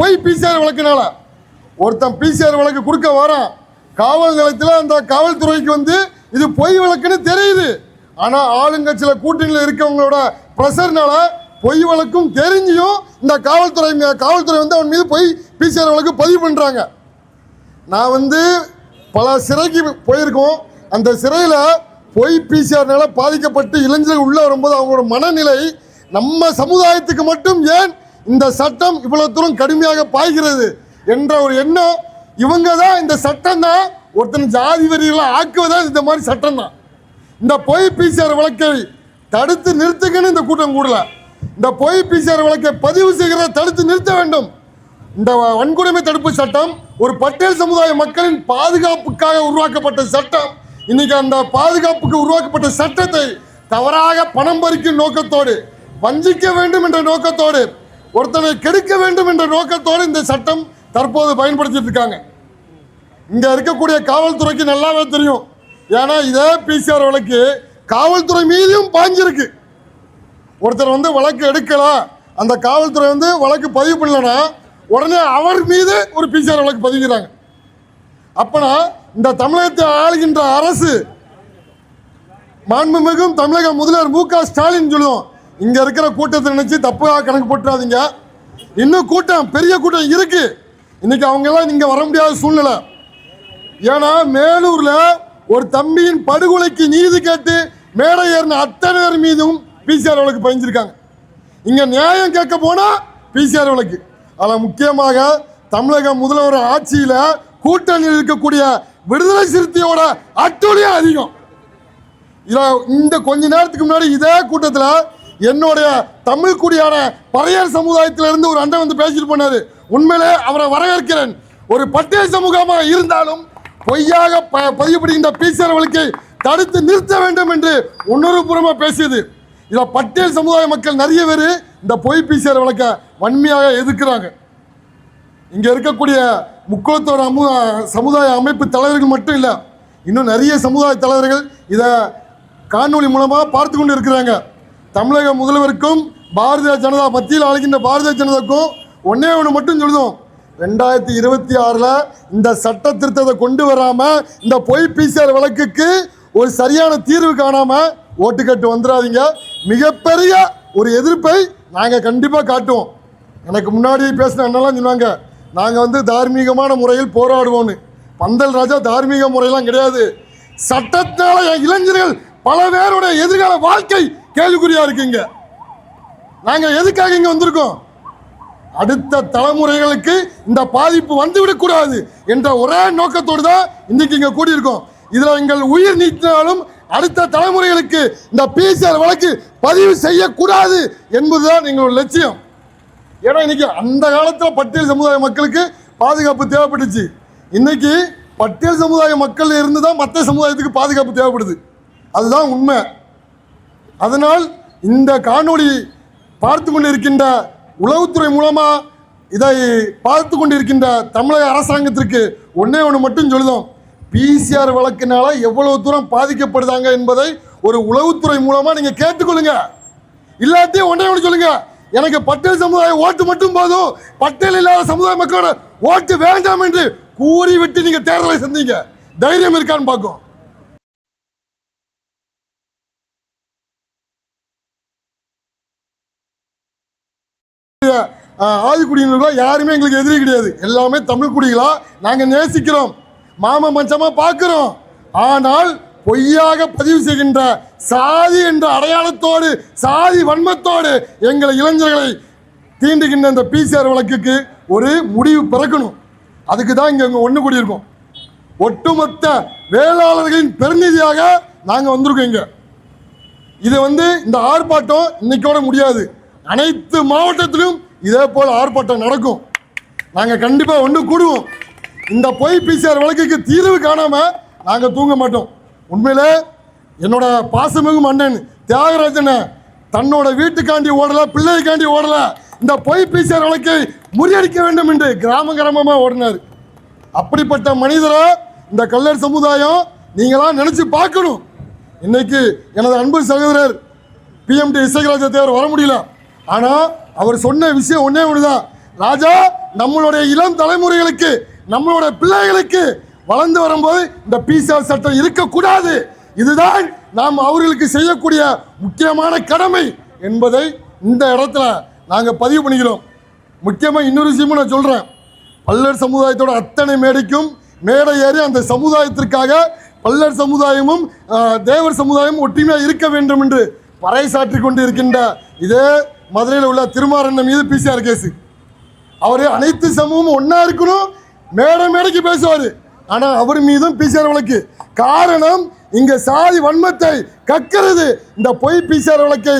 பொய் பிசிஆர் வழக்குனால. ஒருத்தன் பிசிஆர் வழக்கு கொடுக்க வரான். காவல் நிலையத்தில் அந்த காவல்துறைக்கு வந்து இது பொய் வழக்குன்னு தெரியுது. ஆனால் ஆளுங்கட்சியில் கூட்டணியில் இருக்கவங்களோட ப்ரெஷர்னால பொய் வழக்கும் தெரிஞ்சியும் இந்த காவல்துறை காவல்துறை வந்து அவன் மீது பொய் பிசிஆர் வழக்கு பதிவு பண்ணுறாங்க நான் வந்து பல சிறைக்கு போயிருக்கோம். அந்த சிறையில் பொய் பிசிஆர்னால பாதிக்கப்பட்டு இளைஞர்கள் உள்ளே வரும்போது அவங்களோட மனநிலை நம்ம சமுதாயத்துக்கு மட்டும் ஏன் இந்த சட்டம் இவ்வளவு தூரம் கடுமையாக பாய்கிறது என்ற ஒரு எண்ணம் இவங்க தான் இந்த சட்டம் தான் ஒருத்தன் ஜாதி வரிகளை ஆக்குவதா இந்த மாதிரி சட்டம் தான் இந்த பொய் பிசிஆர் வழக்கை தடுத்து நிறுத்துங்கன்னு இந்த கூட்டம் கூடல. இந்த பொய் பிசிஆர் வழக்கை பதிவு செய்கிறத தடுத்து நிறுத்த வேண்டும். இந்த வன்கொடுமை தடுப்பு சட்டம் ஒரு பட்டேல் சமுதாய மக்களின் பாதுகாப்புக்காக உருவாக்கப்பட்ட சட்டம். இன்னைக்கு அந்த பாதுகாப்புக்கு உருவாக்கப்பட்ட சட்டத்தை தவறாக பணம் பறிக்கும் நோக்கத்தோடு வஞ்சிக்க வேண்டும் என்ற நோக்கத்தோடு ஒருத்தனை கெடுக்க வேண்டும் என்ற நோக்கத்தோடு இந்த சட்டம் தற்போது பயன்படுத்திட்டு இருக்காங்க. இங்க இருக்கக்கூடிய காவல்துறைக்கு நல்லாவே தெரியும். ஏன்னா இதே பிசிஆர் வழக்கு காவல்துறை மீதியும் பாஞ்சிருக்கு. ஒருத்தர் வந்து வழக்கு எடுக்கல அந்த காவல்துறை வந்து வழக்கு பதிவு பண்ணலனா உடனே அவர் மீது ஒரு பிசிஆர் வழக்கு பதிவுகிறாங்க அப்பனா இந்த தமிழகத்தை ஆளுகின்ற அரசு மாண்புமிகும் தமிழக முதல்வர் மு க ஸ்டாலின் சொல்லுவோம் இங்க இருக்கிற கூட்டத்தை நினைச்சு தப்பாக கணக்கு போட்டுறாதீங்க. இன்னும் கூட்டம் பெரிய கூட்டம் இருக்கு. இன்னைக்கு அவங்க எல்லாம் இங்க வர முடியாத சூழ்நிலை. ஏன்னா மேலூர்ல ஒரு தம்பியின் படுகொலைக்கு நீதி கேட்டு மேடை ஏறின அத்தனை பேர் மீதும் பிசிஆர் வழக்கு பயஞ்சிருக்காங்க இங்க நியாயம் கேட்க போனா பிசிஆர் வழக்கு. அதில் முக்கியமாக தமிழக முதல்வர் ஆட்சியில கூட்டணியில் இருக்கக்கூடிய விடுதலை சிறுத்தையோட அட்டுழியம் அதிகம். இதில் இந்த கொஞ்ச நேரத்துக்கு முன்னாடி இதே கூட்டத்தில் என்னுடைய தமிழ் குடியான பறையர் சமுதாயத்திலிருந்து ஒரு அண்ணன் வந்து பேசிட்டு போனாரு. உண்மையிலே அவரை வரவேற்கிறேன். ஒரு பட்டியல் சமூகமாக இருந்தாலும் பொய்யாக ப- பதிவுபடுகின்ற பிசிஆர் வழக்கை தடுத்து நிறுத்த வேண்டும் என்று உணர்வுபூர்வமாக பேசியது. இதில் பட்டியல் சமுதாய மக்கள் நிறைய பேர் இந்த பொய் பீசர் வழக்கை வன்மையாக எதிர்க்கிறாங்க. இங்கே இருக்கக்கூடிய முக்குளத்தோட அமு சமுதாய அமைப்பு தலைவர்கள் மட்டும் இல்லை இன்னும் நிறைய சமுதாய தலைவர்கள் இதை காணொளி மூலமாக பார்த்து கொண்டு இருக்கிறாங்க. தமிழக முதல்வருக்கும் பாரதிய ஜனதா மத்தியில் அழைக்கின்ற பாரதிய ஜனதாக்கும் ஒன்னே ஒன்று மட்டும் சொல்லுதோம் ரெண்டாயிரத்தி இருபத்தி ஆறில் இந்த சட்ட திருத்தத்தை கொண்டு வராமல் இந்த பொய் பிசிஆர் வழக்குக்கு ஒரு சரியான தீர்வு காணாமல் ஓட்டுக்கட்டு வந்துடாதீங்க. மிகப்பெரிய ஒரு எதிர்ப்பை நாங்கள் கண்டிப்பாக காட்டுவோம். எனக்கு முன்னாடி பேசின அண்ணெல்லாம் சொன்னாங்க நாங்கள் வந்து தார்மீகமான முறையில் போராடுவோம்னு. பந்தல் ராஜா தார்மீக முறையெல்லாம் கிடையாது. சட்டத்தால் என் இளைஞர்கள் பல பேருடைய எதிர்கால வாழ்க்கை கேள்விக்குறியா இருக்குங்க? நாங்கள் எதுக்காக இங்கே வந்திருக்கோம்? அடுத்த தலைமுறைகளுக்கு இந்த பாதிப்பு வந்துவிடக்கூடாது என்ற ஒரே நோக்கத்தோடு தான் இன்னைக்கு இங்கே கூடியிருக்கோம். இதில் எங்கள் உயிர் நீத்தினாலும் அடுத்த தலைமுறைகளுக்கு இந்த பிசிஆர் வழக்கு பதிவு செய்யக்கூடாது என்பதுதான் எங்களோட லட்சியம். ஏன்னா இன்னைக்கு அந்த காலத்தில் பட்டியல் சமுதாய மக்களுக்கு பாதுகாப்பு தேவைப்பட்டுச்சு. இன்னைக்கு பட்டியல் சமுதாய மக்கள் இருந்து தான் மற்ற சமுதாயத்துக்கு பாதுகாப்பு தேவைப்படுது. அதுதான் உண்மை. அதனால் இந்த காணொளி பார்த்து கொண்டிருக்கின்ற உளவுத்துறை மூலமாக இதை பார்த்து கொண்டிருக்கின்ற தமிழக அரசாங்கத்திற்கு ஒன்றே ஒன்று மட்டும் சொல்லுதோம். பிசிஆர் வழக்கினால எவ்வளவு தூரம் பாதிக்கப்படுதாங்க என்பதை ஒரு உளவுத்துறை மூலமாக நீங்கள் கேட்டுக்கொள்ளுங்க. இல்லாத்தையும் ஒன்றே ஒன்று சொல்லுங்க. எனக்கு பட்டேல் சமுதாய ஓட்டு மட்டும் போதும். பட்டேல் இல்லாத சமுதாய மக்களோட ஓட்டு வேண்டாம் என்று கூறி நீங்கள் தேர்தலை சந்திங்க. தைரியம் இருக்கான்னு பார்க்கும். ஆஹ், ஆதிக்குடியினர்களா யாருமே எங்களுக்கு எதிரி கிடையாது. எல்லாமே தமிழ் குடிகளா? நாங்கள் நேசிக்கிறோம். மாம மஞ்சமாக பார்க்குறோம். ஆனால் பொய்யாக பதிவு செய்கின்ற சாதி என்ற அடையாளத்தோடு சாதி வன்மத்தோடு எங்களை இளைஞர்களை தீண்டுகின்ற இந்த பிசிஆர் வழக்குக்கு ஒரு முடிவு பிறக்கணும். அதுக்கு தான் இங்கே இங்கே ஒன்று கூடியிருக்கோம். ஒட்டுமொத்த வேளாளர்களின் பிரதிநிதியாக நாங்கள் வந்திருக்கோம் இங்கே. இது வந்து இந்த ஆர்ப்பாட்டம் இன்னைக்கோட முடியாது. அனைத்து மாவட்டத்திலும் இதே போல் ஆர்ப்பாட்டம் நடக்கும். நாங்கள் கண்டிப்பாக ஒன்று கூடுவோம். இந்த பொய் பிசிஆர் வழக்குக்கு தீர்வு காணாமல் நாங்கள் தூங்க மாட்டோம். உண்மையில் என்னோட பாசமிகும் அண்ணன் தியாகராஜனை தன்னோட வீட்டுக்காண்டி ஓடல பிள்ளைக்காண்டி ஓடல இந்த பொய் பிசிஆர் வழக்கை முறியடிக்க வேண்டும் என்று கிராம கிராமமாக ஓடினார். அப்படிப்பட்ட மனிதரை இந்த கல்லர் சமுதாயம் நீங்களாம் நினச்சி பார்க்கணும். இன்னைக்கு எனது அன்பு சகோதரர் பிஎம்டி இசைராஜ தேவர் வர முடியல. ஆனால் அவர் சொன்ன விஷயம் ஒன்றே ஒன்று தான் ராஜா நம்மளுடைய இளம் தலைமுறைகளுக்கு நம்மளுடைய பிள்ளைகளுக்கு வளர்ந்து வரும்போது இந்த பிசிஆர் சட்டம் இருக்கக்கூடாது. இதுதான் நாம் அவர்களுக்கு செய்யக்கூடிய முக்கியமான கடமை என்பதை இந்த இடத்துல நாங்கள் பதிவு பண்ணிக்கிறோம். முக்கியமாக இன்னொரு விஷயமும் நான் சொல்கிறேன் பல்லர் சமுதாயத்தோட அத்தனை மேடைக்கும் மேடை ஏறி அந்த சமுதாயத்திற்காக பல்லர் சமுதாயமும் தேவர் சமுதாயமும் ஒற்றுமையாக இருக்க வேண்டும் என்று பறைசாற்றி கொண்டு இருக்கின்ற இதே மதுரையில் உள்ள திருமாறன் மீது பிசிஆர் கேஸு அவர் அனைத்து சமூகமும் ஒன்றா இருக்கணும். மேடை மேடைக்கு பேசுவார். ஆனால் அவர் மீதும் பிசிஆர் வழக்கு. காரணம் இங்கே சாதி வன்மத்தை கக்கிறது. இந்த பொய் பிசிஆர் வழக்கை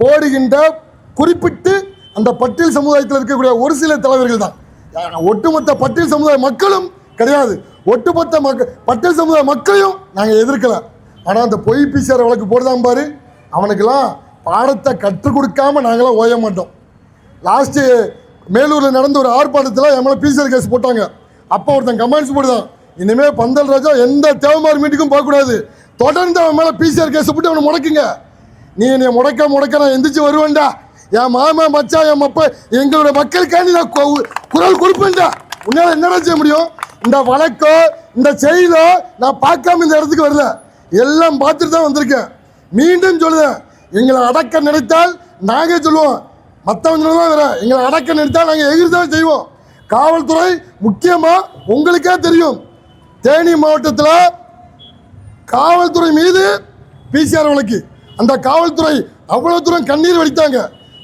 போடுகின்ற குறிப்பிட்டு அந்த பட்டியல் சமுதாயத்தில் இருக்கக்கூடிய ஒரு சில தலைவர்கள் தான். ஒட்டுமொத்த பட்டியல் சமுதாய மக்களும் கிடையாது. ஒட்டுமொத்த மக்க பட்டியல் சமுதாய மக்களையும் நாங்கள் எதிர்க்கலை ஆனால் அந்த பொய் பிசிஆர் வழக்கு போடுதான் பாரு. அவனுக்கெல்லாம் பாடத்தை கற்றுக் கொடுக்காம நாங்களாம் ஓய மாட்டோம். லாஸ்ட்டு மேலூரில் நடந்த ஒரு ஆர்ப்பாட்டத்தில் என் மேலே பிசிஆர் கேஸ் போட்டாங்க. அப்போ ஒருத்தன் கமெண்ட்ஸ் போடுதான் இனிமேல் பந்தல் ராஜா எந்த தேவமார் மீட்டுக்கும் போகக்கூடாது தொடர்ந்து அவன் மேலே பிசிஆர் கேஸ் போட்டு அவனை முடக்குங்க. நீ என்னை முடக்க முடக்க நான் எந்திரிச்சு வருவேன்டா. என் மாமா மச்சான் என் மப்ப எங்களோட மக்களுக்காண்டி நான் குரல் கொடுப்பேன்டா. உன்னால் என்னடா செய்ய முடியும்? இந்த வழக்கோ இந்த செய்தியோ நான் பார்க்காம இந்த இடத்துக்கு வரல. எல்லாம் பார்த்துட்டு தான் வந்திருக்கேன். மீண்டும் சொல்லுதேன். எங்களை அடக்க நினைத்தால் நாங்கள் சொல்லுவோம். மற்றவங்க தான் வேற. எங்களை அடக்க நினைத்தால் நாங்கள் எகிர்தான் செய்வோம். காவல்துறை முக்கியமாக உங்களுக்கே தெரியும். தேனி மாவட்டத்தில் காவல்துறை மீது பிசிஆர் வழக்கு. அந்த காவல்துறை அவ்வளோ தூரம் கண்ணீர் வடித்தாங்க.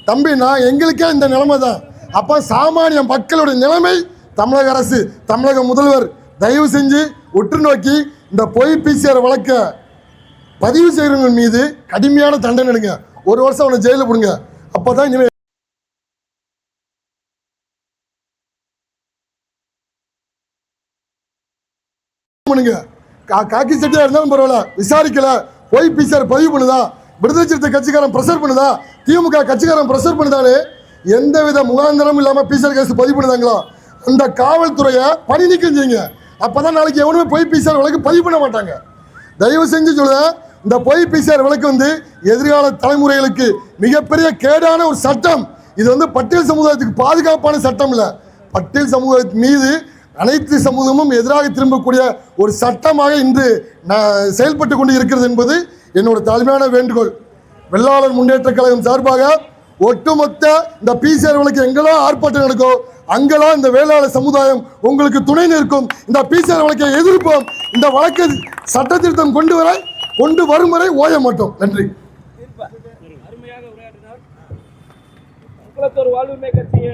தம்பி நான் எங்களுக்கே இந்த நிலைமை தான். அப்போ சாமானிய மக்களுடைய நிலைமை தமிழக அரசு தமிழக முதல்வர் தயவு செஞ்சு உற்று நோக்கி இந்த பொய் பிசிஆர் வழக்கை பதிவு செய்கிறவங்க மீது கடுமையான தண்டனை எடுங்க. ஒரு வருஷம் அவனை ஜெயிலில் போடுங்க அப்போ தான் இனிமேல் பண்ணுங்க. கா காக்கி சட்டியா இருந்தாலும் பரவாயில்ல. விசாரிக்கல. போய் பிசிஆர் பதிவு பண்ணுதா? விடுதலை சிறுத்தை கட்சிக்காரன் ப்ரெஷர் பண்ணுதா? திமுக கட்சிக்காரன் ப்ரெஷர் பண்ணுதானே எந்தவித முகாந்திரமும் இல்லாமல் பிசிஆர் கேஸ் பதிவு பண்ணுதாங்களா? அந்த காவல்துறையை பணி நீக்கம் செய்யுங்க. அப்பதான் நாளைக்கு எவனுமே போய் பிசிஆர் வழக்கு பதிவு பண்ண மாட்டாங்க. தயவு செஞ்சு சொல்லுங்க. இந்த பொய் பிசிஆர் வழக்கு வந்து எதிர்கால தலைமுறைகளுக்கு மிகப்பெரிய கேடான ஒரு சட்டம். இது வந்து பட்டியல் சமுதாயத்துக்கு பாதுகாப்பான சட்டம் இல்லை. பட்டியல் சமூகத்தின் மீது அனைத்து சமூகமும் எதிராக திரும்பக்கூடிய ஒரு சட்டமாக இன்று நான் செயல்பட்டு கொண்டு இருக்கிறது என்பது என்னோட தாழ்மையான வேண்டுகோள். வெள்ளாளர் முன்னேற்ற கழகம் சார்பாக ஒட்டுமொத்த இந்த பிசிஆர் வழக்கு எங்கெல்லாம் ஆர்ப்பாட்டம் நடக்கும் அங்கெல்லாம் இந்த வேளாளர் சமுதாயம் உங்களுக்கு துணை நிற்கும். இந்த பிசிஆர் வழக்கை எதிர்ப்போம். இந்த வழக்கு சட்ட திருத்தம் கொண்டு வர கொண்டு வரும் வரை ஓய மாட்டோம். நன்றி. அருமையாக உரையாற்றினார். மக்களத்தோர் வாழ்வுரிமை கட்சியின்